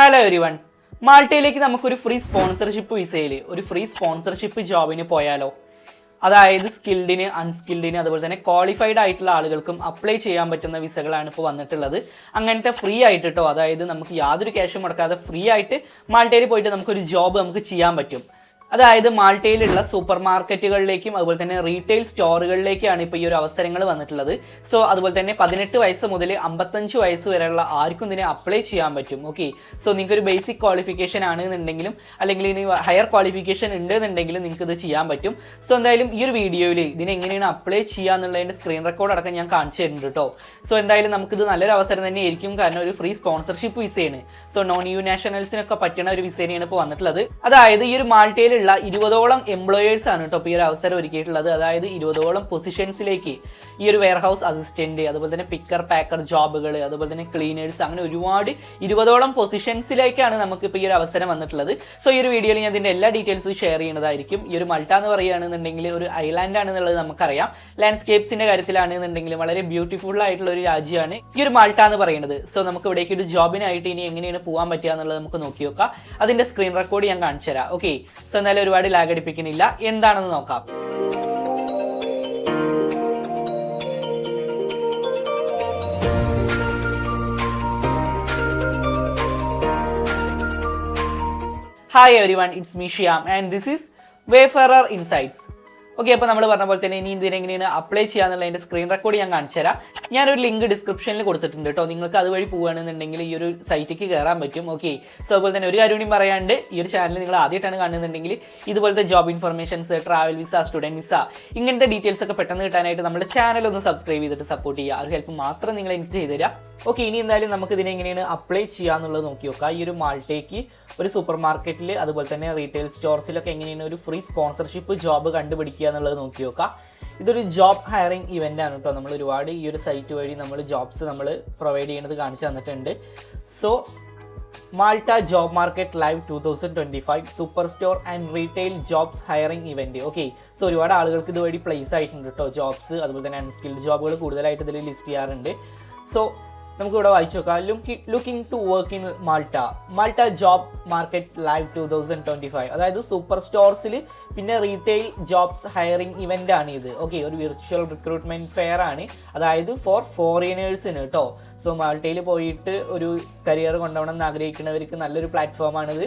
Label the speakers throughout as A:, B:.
A: Hello every one മാൾട്ടയിലേക്ക് നമുക്കൊരു free sponsorship വിസയിൽ ഒരു ഫ്രീ സ്പോൺസർഷിപ്പ് ജോബിന് പോയാലോ? അതായത് സ്കിൽഡിന് അൺസ്കിൽഡിന് അതുപോലെ തന്നെ ക്വാളിഫൈഡ് ആയിട്ടുള്ള ആളുകൾക്കും അപ്ലൈ ചെയ്യാൻ പറ്റുന്ന വിസകളാണ് ഇപ്പോൾ വന്നിട്ടുള്ളത്. അങ്ങനത്തെ ഫ്രീ ആയിട്ട് കേട്ടോ അതായത് നമുക്ക് യാതൊരു ക്യാഷും മുടക്കാതെ ഫ്രീ ആയിട്ട് മാൾട്ടയിൽ പോയിട്ട് നമുക്കൊരു ജോബ് നമുക്ക് ചെയ്യാൻ പറ്റും. അതായത് മാൾട്ടയിലുള്ള സൂപ്പർ മാർക്കറ്റുകളിലേക്കും അതുപോലെ തന്നെ റീറ്റെയിൽ സ്റ്റോറുകളിലേക്കാണ് ഇപ്പോൾ ഈ ഒരു അവസരങ്ങൾ വന്നിട്ടുള്ളത്. സോ അതുപോലെ തന്നെ പതിനെട്ട് വയസ്സ് മുതൽ അമ്പത്തഞ്ച് വയസ്സ് വരെയുള്ള ആർക്കും ഇതിനെ അപ്ലൈ ചെയ്യാൻ പറ്റും. ഓക്കെ സോ നിങ്ങൾക്ക് ഒരു ബേസിക് ക്വാളിഫിക്കേഷൻ ആണ് എന്നുണ്ടെങ്കിലും അല്ലെങ്കിൽ ഇനി ഹയർ ക്വാളിഫിക്കേഷൻ ഉണ്ട് എന്നുണ്ടെങ്കിലും നിങ്ങൾക്ക് ഇത് ചെയ്യാൻ പറ്റും. സോ എന്തായാലും ഈ ഒരു വീഡിയോയിൽ ഇതിനെ എങ്ങനെയാണ് അപ്ലൈ ചെയ്യുക എന്നുള്ളതിന്റെ സ്ക്രീൻ റെക്കോർഡ് അടക്കം ഞാൻ കാണിച്ചു തരുന്നുണ്ട് കേട്ടോ. സോ എന്തായാലും നമുക്കിത് നല്ലൊരു അവസരം തന്നെ ആയിരിക്കും കാരണം ഒരു ഫ്രീ സ്പോൺസർഷിപ്പ് വിസയാണ് സോ നോൺ യു നാഷണൽസിനൊക്കെ പറ്റുന്ന ഒരു വിസേനെയാണ് ഇപ്പോൾ വന്നിട്ടുള്ളത്. അതായത് ഈ ഒരു മാൾട്ടയിലുള്ള ഇരുപതോളം എംപ്ലോയേഴ്സ് ആണ് കേട്ടോ ഇപ്പോൾ ഈ ഒരു അവസരം ഒരുക്കിയിട്ടുള്ളത്. അതായത് ഇരുപതോളം പൊസിഷൻസിലേക്ക് ഈ ഒരു വെയർഹൗസ് അസിസ്റ്റന്റ് അതുപോലെ തന്നെ പിക്കർ പാക്കർ ജോബുകൾ അതുപോലെ തന്നെ ക്ലീനേഴ്സ് അങ്ങനെ ഒരുപാട് ഇരുപതോളം പൊസിഷൻസിലേക്കാണ് നമുക്ക് ഇപ്പോൾ ഈ ഒരു അവസരം വന്നിട്ടുള്ളത്. സോ ഈ ഒരു വീഡിയോയിൽ ഞാൻ ഇതിന്റെ എല്ലാ ഡീറ്റെയിൽസും ഷെയർ ചെയ്യുന്നതായിരിക്കും. ഈ ഒരു മൾട്ട എന്ന് പറയുകയാണെന്നുണ്ടെങ്കിൽ ഒരു ഐലാൻഡ് ആണെന്നുള്ളത് നമുക്കറിയാം. ലാൻഡ്സ്കേപ്സിന്റെ കാര്യത്തിലാണെന്നുണ്ടെങ്കിൽ വളരെ ബ്യൂട്ടിഫുൾ ആയിട്ടുള്ള ഒരു രാജ്യമാണ് ഈ ഒരു മാൾട്ട എന്ന് പറയുന്നത്. സോ നമുക്ക് ഇവിടേക്ക് ഒരു ജോബിനായിട്ട് ഇനി എങ്ങനെയാണ് പോകാൻ പറ്റുക എന്നുള്ളത് നമുക്ക് നോക്കി നോക്കാം. അതിന്റെ സ്ക്രീൻ റെക്കോർഡ് ഞാൻ കാണിച്ചു തരാം ഓക്കെ സോ എന്തായാലും ഒരുപാട് ലാഗ് എന്താണെന്ന് നോക്കാം. Hi everyone it's me Shiyam and this is Wayfarer Insights okay അപ്പോൾ നമ്മൾ പറഞ്ഞ പോലെ തന്നെ ഇനി ഇതിനെങ്ങനെയാണ് അപ്ലൈ ചെയ്യാന്നുള്ളതിന്റെ സ്ക്രീൻ റെക്കോർഡ് ഞാൻ കാണിച്ചു തരാം. ഞാനൊരു ലിങ്ക് ഡിസ്ക്രിപ്ഷനിൽ കൊടുത്തിട്ടുണ്ട് കേട്ടോ. നിങ്ങൾക്ക് അതുവഴി പോവുകയാണെന്നുണ്ടെങ്കിൽ ഈ ഒരു സൈറ്റിലേക്ക് കയറാൻ പറ്റും. ഓക്കെ സോ അതുപോലെ തന്നെ ഒരു കാര്യം കൂടി പറയാണ്ട് ഈ ഒരു ചാനൽ നിങ്ങൾ ആദ്യമായിട്ടാണ് കാണുന്നുണ്ടെങ്കിൽ ഇതുപോലത്തെ job informations travel visa student visa ഇങ്ങനത്തെ ഡീറ്റെയിൽസ് ഒക്കെ പെട്ടെന്ന് കിട്ടാനായിട്ട് നമ്മുടെ ചാനൽ ഒന്ന് സബ്സ്ക്രൈബ് ചെയ്തിട്ട് സപ്പോർട്ട് ചെയ്യുക. ഒരു ഹെൽപ്പ് മാത്രം നിങ്ങൾ എനിക്ക് ചെയ്തു തരാം. ഓക്കെ ഇനി എന്തായാലും നമുക്ക് ഇതിനെങ്ങനെയാണ് അപ്ലൈ ചെയ്യാന്നുള്ളത് നോക്കി നോക്കാം. ഈ ഒരു മാൾട്ടേക്ക് ഒരു സൂപ്പർ മാർക്കറ്റിൽ അതുപോലെ തന്നെ റീറ്റെയിൽ സ്റ്റോർസിലൊക്കെ എങ്ങനെയാണ് ഒരു ഫ്രീ സ്പോൺസർഷിപ്പ് ജോബ് കണ്ടുപിടിക്കുക എന്നുള്ളത് നോക്കി നോക്കാം. ഇതൊരു ജോബ് ഹയറിംഗ് ഇവന്റ് ആണ് കേട്ടോ. നമ്മൾ ഒരുപാട് ഈ ഒരു സൈറ്റ് വഴി നമ്മൾ ജോബ്സ് നമ്മൾ പ്രൊവൈഡ് ചെയ്യുന്നത് കാണിച്ചു തന്നിട്ടുണ്ട്. So Malta job market live two thousand twenty five super store and retail jobs hiring event okay so ഒരുപാട് ആളുകൾക്ക് ഇതുവഴി പ്ലേസ് ആയിട്ടുണ്ട് കേട്ടോ. ജോബ്സ് അതുപോലെ തന്നെ അൺസ്കിൽഡ് ജോബുകൾ കൂടുതലായിട്ട് ഇതിൽ ലിസ്റ്റ് ചെയ്യാറുണ്ട്. സോ നമുക്ക് ഇവിടെ വായിച്ചു നോക്കാം. Look looking to work in Malta Malta job market live two thousand twenty five അതായത് സൂപ്പർ സ്റ്റോർസിൽ പിന്നെ റീറ്റെയിൽ ജോബ്സ് ഹയറിംഗ് ഇവന്റ് ആണ് ഇത്. ഓക്കെ ഒരു വിർച്വൽ റിക്രൂട്ട്മെന്റ് ഫെയർ ആണ്. അതായത് ഫോർ ഫോറിനേഴ്സിന് കേട്ടോ സോ മാൾട്ടയിൽ പോയിട്ട് ഒരു കരിയർ കൊണ്ടുപോകണം എന്ന് ആഗ്രഹിക്കുന്നവർക്ക് നല്ലൊരു പ്ലാറ്റ്ഫോമാണിത്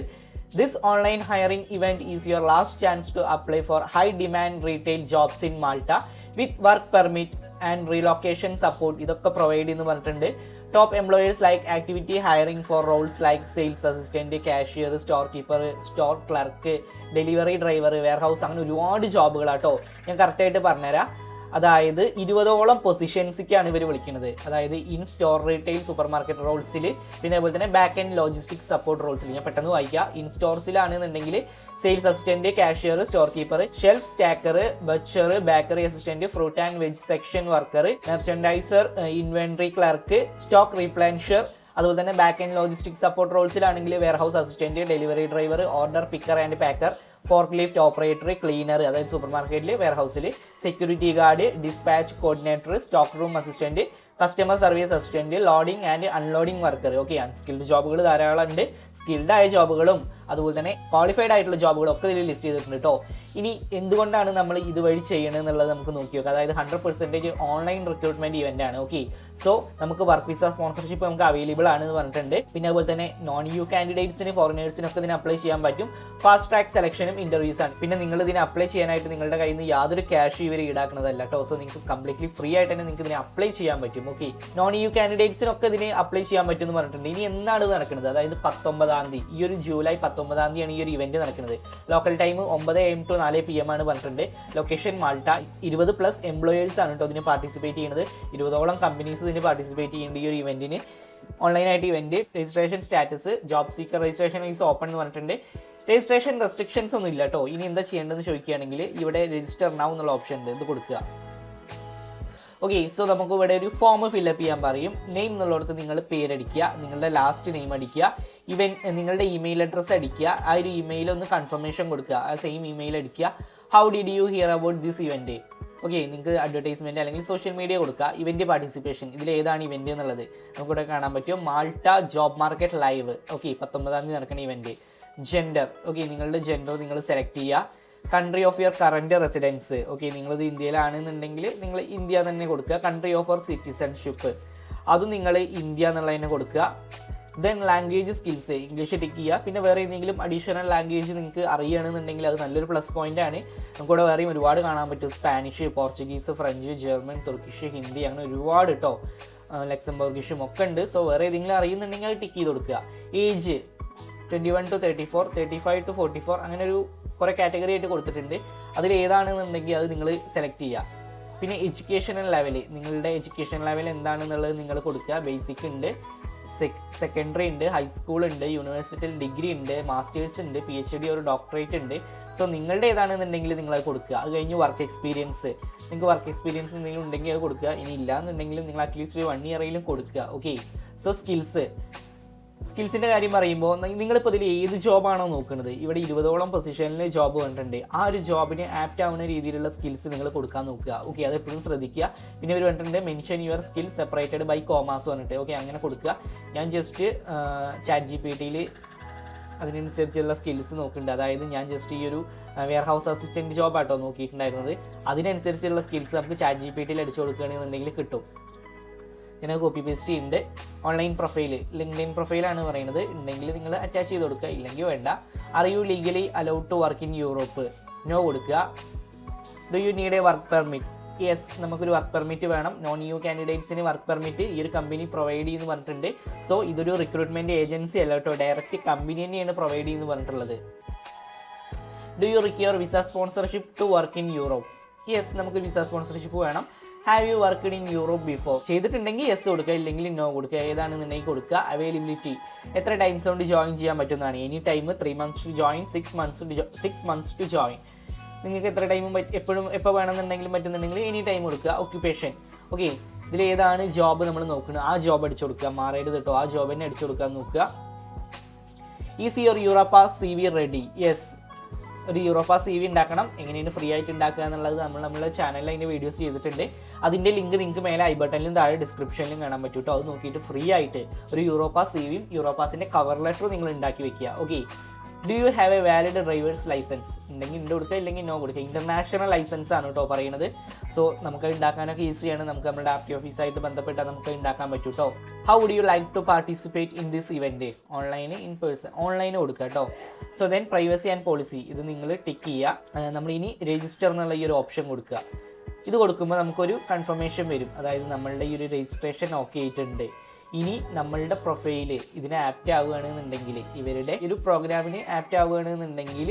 A: this online hiring event is your last chance to apply for high demand retail jobs in Malta with work permit and relocation support ഇതൊക്കെ പ്രൊവൈഡ് ചെയ്യുന്നു പറഞ്ഞിട്ടുണ്ട്. Top employers like activity hiring for roles like sales assistant cashier store keeper store clerk delivery driver warehouse അങ്ങനെ ഒരുപാട് ജോബുകളാട്ടോ ഞാൻ കറക്റ്റായിട്ട് പറഞ്ഞുതരാം. അതായത് ഇരുപതോളം പൊസിഷൻസിക്കാണ് ഇവർ വിളിക്കുന്നത്. അതായത് in store retail super market റോൾസിൽ പിന്നെ അതുപോലെ തന്നെ ബാക്ക് ആൻഡ് ലോജിസ്റ്റിക് സപ്പോർട്ട് റോൾസിൽ ഞാൻ പെട്ടെന്ന് വായിക്കാം. In സ്റ്റോർസിലാണെന്നുണ്ടെങ്കിൽ sales assistant cashier store keeper shelf stacker butcher bakery assistant fruit and veg section worker merchandiser inventory clerk stock replenisher അതുപോലെ തന്നെ back and logistic support റോൾസിലാണെങ്കിൽ warehouse assistant delivery driver order picker and packer fork lift operator cleaner അതായത് super മാർക്കറ്റിൽ വെയർഹൗസിൽ security guard dispatch coordinator stock room assistant customer service assistant loading and unloading worker okay unskilled ജോബുകൾ ധാരാളം ഉണ്ട് skilled ആയ ജോബുകളും അതുപോലെ തന്നെ qualified ആയിട്ടുള്ള ജോബുകളും ഒക്കെ ഇതിൽ ലിസ്റ്റ് ചെയ്തിട്ടുണ്ട് കേട്ടോ ഇനി എന്തുകൊണ്ടാണ് നമ്മൾ ഇതുവഴി ചെയ്യണത് എന്നുള്ളത് നമുക്ക് നോക്കി നോക്കാം. അതായത് hundred percentage online recruitment event ആണ്. ഓക്കെ സോ നമുക്ക് വർക്ക് വിസ സ്പോൺസർഷിപ്പ് നമുക്ക് അവൈലബിൾ ആണ് എന്ന് പറഞ്ഞിട്ടുണ്ട്. പിന്നെ അതുപോലെ തന്നെ നോൺ യു കാൻഡിഡേറ്റ്സിന് ഫോറിനേഴ്സിനൊക്കെ ഇതിന് അപ്ലൈ ചെയ്യാൻ പറ്റും. ഫാസ്റ്റ് ട്രാക്ക് സെലക്ഷനും ഇന്റർവ്യൂസ് ആണ്. പിന്നെ നിങ്ങൾ ഇതിന് അപ്ലൈ ചെയ്യാനായിട്ട് നിങ്ങളുടെ കയ്യിൽ നിന്ന് യാതൊരു ക്യാഷ് ഇവർ ഈടാക്കുന്നതല്ല കേട്ടോ സോ നിങ്ങൾക്ക് കംപ്ലീറ്റ്ലി ഫ്രീ ആയിട്ട് തന്നെ നിങ്ങൾക്ക് ഇതിനെ അപ്ലൈ ചെയ്യാൻ പറ്റും. ഓക്കെ നോൺ യു കാൻഡിഡേറ്റ്സിനൊക്കെ ഇതിന് അപ്ലൈ ചെയ്യാൻ പറ്റും എന്ന് പറഞ്ഞിട്ടുണ്ട്. ഇനി എന്നാണ് നടക്കുന്നത്? അതായത് പത്തൊമ്പതാം തീയതി ഈ ഒരു ജൂലൈ പത്തൊമ്പതാം തീയതിയാണ് ഈ ഒരു ഇവന്റ് നടക്കുന്നത്. ലോക്കൽ ടൈം ഒമ്പത് എം ടു നാല് പി എം ആണ് പറഞ്ഞിട്ടുണ്ട്. ലൊക്കേഷൻ മാൾട്ട ഇരുപത് പ്ലസ് എംപ്ലോയേഴ്സ് ആണ് കേട്ടോ ഇതിന് പാർട്ടിസിപ്പേറ്റ് ചെയ്യുന്നത്. ഇരുപതോളം കമ്പനീസ് ഇതിന് പാർട്ടിസിപ്പേറ്റ് ചെയ്യുന്നുണ്ട് ഈ ഒരു ഇവന്റിന് ഓൺലൈനായിട്ട് event registration status job seeker registration is open എന്ന് പറഞ്ഞിട്ടുണ്ട്. രജിസ്ട്രേഷൻ റെസ്ട്രിക്ഷൻസ് ഒന്നും ഇല്ല കേട്ടോ ഇനി എന്താ ചെയ്യേണ്ടതെന്ന് ചോദിക്കുകയാണെങ്കിൽ ഇവിടെ രജിസ്റ്റർ നൗ എന്നുള്ള ഓപ്ഷൻ ഉണ്ട്. ഇത് കൊടുക്കുക? ഓക്കെ സോ നമുക്ക് ഇവിടെ ഒരു ഫോം ഫില്ലപ്പ് ചെയ്യാൻ പറയും. നെയിം എന്നുള്ളിടത്ത് നിങ്ങൾ പേരടിക്കുക നിങ്ങളുടെ ലാസ്റ്റ് നെയിം അടിക്കുക ഇവൻ നിങ്ങളുടെ ഇമെയിൽ അഡ്രസ്സ് അടിക്കുക ആ ഒരു ഇമെയിൽ ഒന്ന് കൺഫർമേഷൻ കൊടുക്കുക ആ സെയിം ഇമെയിൽ അടിക്കുക. How did you hear about this event okay നിങ്ങൾക്ക് അഡ്വർടൈസ്മെന്റ് അല്ലെങ്കിൽ സോഷ്യൽ മീഡിയ കൊടുക്കുക ഇവന്റ് പാർട്ടിസിപ്പേഷൻ ഇതിൽ ഏതാണ് ഇവന്റ് എന്നുള്ളത്? നമുക്കിവിടെ കാണാൻ പറ്റും. Malta job market live. Okay പത്തൊമ്പതാം തീയതി നടക്കുന്ന ഇവന്റ് ജെൻഡർ ഓക്കെ നിങ്ങളുടെ ജെൻഡർ നിങ്ങൾ സെലക്ട് ചെയ്യുക. Country of your current residence okay നിങ്ങളിത് ഇന്ത്യയിലാണെന്നുണ്ടെങ്കിൽ നിങ്ങൾ ഇന്ത്യ തന്നെ കൊടുക്കുക. കൺട്രി ഓഫ് യുവർ സിറ്റിസൺഷിപ്പ് അതും നിങ്ങൾ ഇന്ത്യ എന്നുള്ളതിനെ കൊടുക്കുക. Then language skills English tick ചെയ്യുക. പിന്നെ വേറെ എന്തെങ്കിലും അഡീഷണൽ ലാംഗ്വേജ് നിങ്ങൾക്ക് അറിയുകയാണെന്നുണ്ടെങ്കിൽ അത് നല്ലൊരു പ്ലസ് പോയിന്റ് ആണ്. നമുക്കിവിടെ വേറെയും ഒരുപാട് കാണാൻ പറ്റും. Spanish Portuguese French German Turkish Hindi അങ്ങനെ ഒരുപാട് കേട്ടോ ലക്സംബർഗിഷും ഒക്കെ ഉണ്ട്. സോ വേറെ ഏതെങ്കിലും അറിയുന്നുണ്ടെങ്കിൽ അത് ടിക്ക് ചെയ്ത് കൊടുക്കുക. Age twenty one to thirty four thirty five to forty four അങ്ങനെ ഒരു കുറേ കാറ്റഗറി ആയിട്ട് കൊടുത്തിട്ടുണ്ട്. അതിൽ ഏതാണെന്നുണ്ടെങ്കിൽ അത് നിങ്ങൾ സെലക്ട് ചെയ്യുക. പിന്നെ എഡ്യൂക്കേഷണൽ ലെവൽ നിങ്ങളുടെ എഡ്യൂക്കേഷൻ ലെവൽ എന്താണെന്നുള്ളത് നിങ്ങൾ കൊടുക്കുക. ബേസിക് ഉണ്ട്. സെക്കൻഡറി ഉണ്ട് ഹൈസ്കൂൾ ഉണ്ട് യൂണിവേഴ്സിറ്റിയിൽ ഡിഗ്രി ഉണ്ട് മാസ്റ്റേഴ്സ് ഉണ്ട് പി എച്ച് ഡി ഒരു ഡോക്ടറേറ്റ് ഉണ്ട്. സോ നിങ്ങളുടെ ഏതാണെന്നുണ്ടെങ്കിൽ നിങ്ങൾ അത് കൊടുക്കുക. അത് കഴിഞ്ഞ് വർക്ക് എക്സ്പീരിയൻസ് നിങ്ങൾക്ക് വർക്ക് എക്സ്പീരിയൻസ് എന്തെങ്കിലും ഉണ്ടെങ്കിൽ അത് കൊടുക്കുക. ഇനി ഇല്ല എന്നുണ്ടെങ്കിൽ നിങ്ങൾ അറ്റ്ലീസ്റ്റ് ഒരു വൺ ഇയറെങ്കിലും കൊടുക്കുക. ഓക്കെ സോ സ്കിൽസ് സ്കിൽസിന്റെ കാര്യം പറയുമ്പോൾ നിങ്ങളിപ്പോൾ ഇതിൽ ഏത് ജോബാണോ നോക്കുന്നത് ഇവിടെ ഇരുപതോളം പൊസിഷനിൽ ജോബ് കണ്ടിട്ടുണ്ട് ആ ഒരു ജോബിന് ആപ്റ്റ് ആവുന്ന രീതിയിലുള്ള സ്കിൽസ് നിങ്ങൾ കൊടുക്കാൻ നോക്കുക. ഓക്കെ അത് എപ്പോഴും ശ്രദ്ധിക്കുക. പിന്നെ ഒരു പറഞ്ഞിട്ടുണ്ട് mention your skill separated by commas പറഞ്ഞിട്ട് ഓക്കെ അങ്ങനെ കൊടുക്കുക. ഞാൻ ജസ്റ്റ് ചാറ്റ് ജി പി ടിയിൽ അതിനനുസരിച്ചുള്ള സ്കിൽസ് നോക്കുന്നുണ്ട്. അതായത് ഞാൻ ജസ്റ്റ് ഈ ഒരു വെയർ ഹൗസ് അസിസ്റ്റന്റ് ജോബാട്ടോ നോക്കിയിട്ടുണ്ടായിരുന്നത്. അതിനനുസരിച്ചുള്ള സ്കിൽസ് നമുക്ക് ചാറ്റ് ജി പി ടിയിൽ അടിച്ചു കൊടുക്കുകയാണെന്നുണ്ടെങ്കിൽ കിട്ടും. ഞാൻ കോപ്പി പേസ്റ്റ് ചെയ്യുന്നുണ്ട് ഓൺലൈൻ പ്രൊഫൈൽ ലിങ്ക്ഡിൻ പ്രൊഫൈലാണ് പറയുന്നത്. ഉണ്ടെങ്കിൽ നിങ്ങൾ അറ്റാച്ച് ചെയ്ത് കൊടുക്കുക ഇല്ലെങ്കിൽ വേണ്ട. Are you legally allowed to work in Europe no കൊടുക്കുക do you need a work permit yes നമുക്കൊരു വർക്ക് പെർമിറ്റ് വേണം. നോൺ യു കാൻഡിഡേറ്റ്സിന് വർക്ക് പെർമിറ്റ് ഈ ഒരു കമ്പനി പ്രൊവൈഡ് ചെയ്യുന്നു പറഞ്ഞിട്ടുണ്ട്. സോ ഇതൊരു റിക്രൂട്ട്മെന്റ് ഏജൻസി അല്ല കേട്ടോ. ഡയറക്റ്റ് കമ്പനി തന്നെയാണ് പ്രൊവൈഡ് ചെയ്യുന്നു പറഞ്ഞിട്ടുള്ളത്. Do you require visa sponsorship to work in Europe yes നമുക്ക് വിസ സ്പോൺസർഷിപ്പ് വേണം. Have you worked in Europe before ചെയ്തിട്ടുണ്ടെങ്കിൽ യെസ് കൊടുക്കുക ഇല്ലെങ്കിൽ നോ കൊടുക്കുക. ഏതാണെന്നുണ്ടെങ്കിൽ കൊടുക്കുക. അവൈലബിലിറ്റി എത്ര ടൈംസ് കൊണ്ട് ജോയിൻ ചെയ്യാൻ പറ്റുന്നതാണ്? Any time three months to join six months to six months to join നിങ്ങൾക്ക് എത്ര ടൈമും എപ്പോഴും എപ്പോൾ വേണമെന്നുണ്ടെങ്കിലും പറ്റുന്നുണ്ടെങ്കിൽ എനി ടൈം കൊടുക്കുക. ഓക്യുപ്പേഷൻ ഓക്കെ ഇതിൽ ഏതാണ് ജോബ് നമ്മൾ നോക്കുന്നത് ആ ജോബ് അടിച്ചു കൊടുക്കുക. മാറേഡ് കേട്ടോ. ആ ജോബ് തന്നെ അടിച്ചു കൊടുക്കാൻ നോക്കുക. Is your Europass C V ready yes ഒരു യൂറോപ്പ സി വി ഉണ്ടാക്കണം. എങ്ങനെയാണ് ഫ്രീ ആയിട്ട് ഉണ്ടാക്കുക എന്നുള്ളത് നമ്മൾ നമ്മുടെ ചാനലിൽ അതിന്റെ വീഡിയോസ് ചെയ്തിട്ടുണ്ട്. അതിന്റെ ലിങ്ക് നിങ്ങൾക്ക് മേലെ ഐ ബട്ടണിലും താഴെ ഡിസ്ക്രിപ്ഷനിലും കാണാൻ പറ്റും കേട്ടോ അത് നോക്കിയിട്ട് ഫ്രീ ആയിട്ട് ഒരു യൂറോപ്പ സി വിയും യൂറോപ്പാസിന്റെ കവർ ലെറ്ററും നിങ്ങൾ ഉണ്ടാക്കി വെക്കുക. Okay do you have a valid driver's licence ഉണ്ടെങ്കിൽ ഉണ്ട് കൊടുക്കുക ഇല്ലെങ്കിൽ നോ കൊടുക്കുക. ഇന്റർനാഷണൽ ലൈസൻസ് ആണ് കേട്ടോ പറയുന്നത് സോ നമുക്ക് ഉണ്ടാക്കാനൊക്കെ ഈസിയാണ് നമുക്ക് നമ്മുടെ ആർ ടി ഓഫീസായിട്ട് ബന്ധപ്പെട്ടാൽ നമുക്ക് ഉണ്ടാക്കാൻ പറ്റും കേട്ടോ how would you like to participate in this event online in person online കൊടുക്കുക കേട്ടോ so then privacy and policy ഇത് നിങ്ങൾ ടിക്ക് ചെയ്യുക. നമ്മൾ ഇനി രജിസ്റ്റർ എന്നുള്ള ഈ ഒരു ഓപ്ഷൻ കൊടുക്കുക. ഇത് കൊടുക്കുമ്പോൾ നമുക്കൊരു കൺഫർമേഷൻ വരും. അതായത് നമ്മളുടെ ഈ ഒരു രജിസ്ട്രേഷൻ ഓക്കെ ആയിട്ടുണ്ട്. ഇനി നമ്മളുടെ പ്രൊഫൈൽ ഇതിന് ആപ്റ്റ് ആവുകയാണെന്നുണ്ടെങ്കിൽ ഇവരുടെ ഒരു പ്രോഗ്രാമിന് ആപ്റ്റ് ആവുകയാണെന്നുണ്ടെങ്കിൽ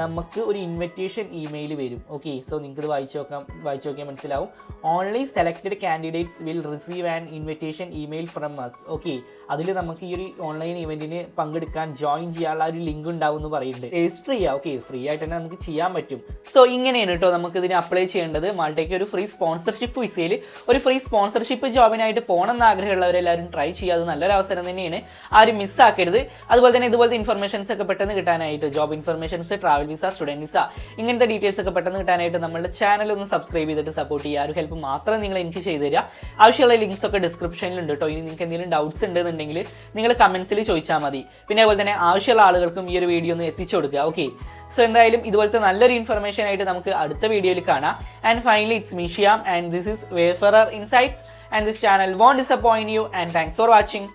A: നമുക്ക് ഒരു ഇൻവിറ്റേഷൻ ഇമെയിൽ വരും. ഓക്കെ സോ നിങ്ങൾക്ക് ഇത് വായിച്ചു നോക്കാം. വായിച്ചു നോക്കിയാൽ മനസ്സിലാവും. Only selected candidates will receive an invitation email from us okay അതിൽ നമുക്ക് ഈ ഒരു ഓൺലൈൻ ഇവന്റിന് പങ്കെടുക്കാൻ ജോയിൻ ചെയ്യാനുള്ള ഒരു ലിങ്ക് ഉണ്ടാവും എന്ന് പറയുന്നുണ്ട്. രജിസ്റ്റർ ചെയ്യുക ഓക്കെ ഫ്രീ ആയിട്ട് തന്നെ നമുക്ക് ചെയ്യാൻ പറ്റും. സോ ഇങ്ങനെയാണ് കേട്ടോ നമുക്ക് ഇതിന് അപ്ലൈ ചെയ്യേണ്ടത്. മാൾട്ടയ്ക്ക് ഒരു ഫ്രീ സ്പോൺസർഷിപ്പ് വിസയിൽ ഒരു ഫ്രീ സ്പോൺസർഷിപ്പ് ജോബിനായിട്ട് പോകണമെന്ന് ആഗ്രഹമുള്ളവരെല്ലാവരും ട്രൈ ചെയ്യുക. അത് നല്ലൊരു അവസരം തന്നെയാണ്. ആരും മിസ്സാക്കരുത് അതുപോലെ തന്നെ ഇതുപോലത്തെ ഇൻഫർമേഷൻസ് ഒക്കെ പെട്ടെന്ന് കിട്ടാനായിട്ട് job informations travel visa student visa ഇങ്ങനത്തെ ഡീറ്റെയിൽസ് ഒക്കെ പെട്ടെന്ന് കിട്ടാനായിട്ട് നമ്മുടെ ചാനൽ ഒന്ന് സബ്സ്ക്രൈബ് ചെയ്തിട്ട് സപ്പോർട്ട് ചെയ്യുക. ആ ഒരു ഹെൽപ്പ് മാത്രം നിങ്ങൾ എനിക്ക് ചെയ്തു തരിക. ആവശ്യമുള്ള ലിങ്ക്സ് ഒക്കെ ഡിസ്ക്രിപ്ഷനിലുണ്ട് കേട്ടോ ഇനി നിങ്ങൾക്ക് എന്തെങ്കിലും ഡൗട്ട്സ് ഉണ്ടെന്നുണ്ടെങ്കിൽ നിങ്ങൾ കമൻസിൽ ചോദിച്ചാൽ മതി. പിന്നെ അതുപോലെ തന്നെ ആവശ്യമുള്ള ആളുകൾക്കും ഈ ഒരു വീഡിയോ ഒന്ന് എത്തിച്ചു കൊടുക്കുക. ഓക്കെ സോ എന്തായാലും ഇതുപോലത്തെ നല്ലൊരു ഇൻഫർമേഷൻ ആയിട്ട് നമുക്ക് അടുത്ത വീഡിയോയിൽ കാണാം. And finally it's Meeshiyam and this is Wayfarer Insights and this channel won't disappoint you and thanks for watching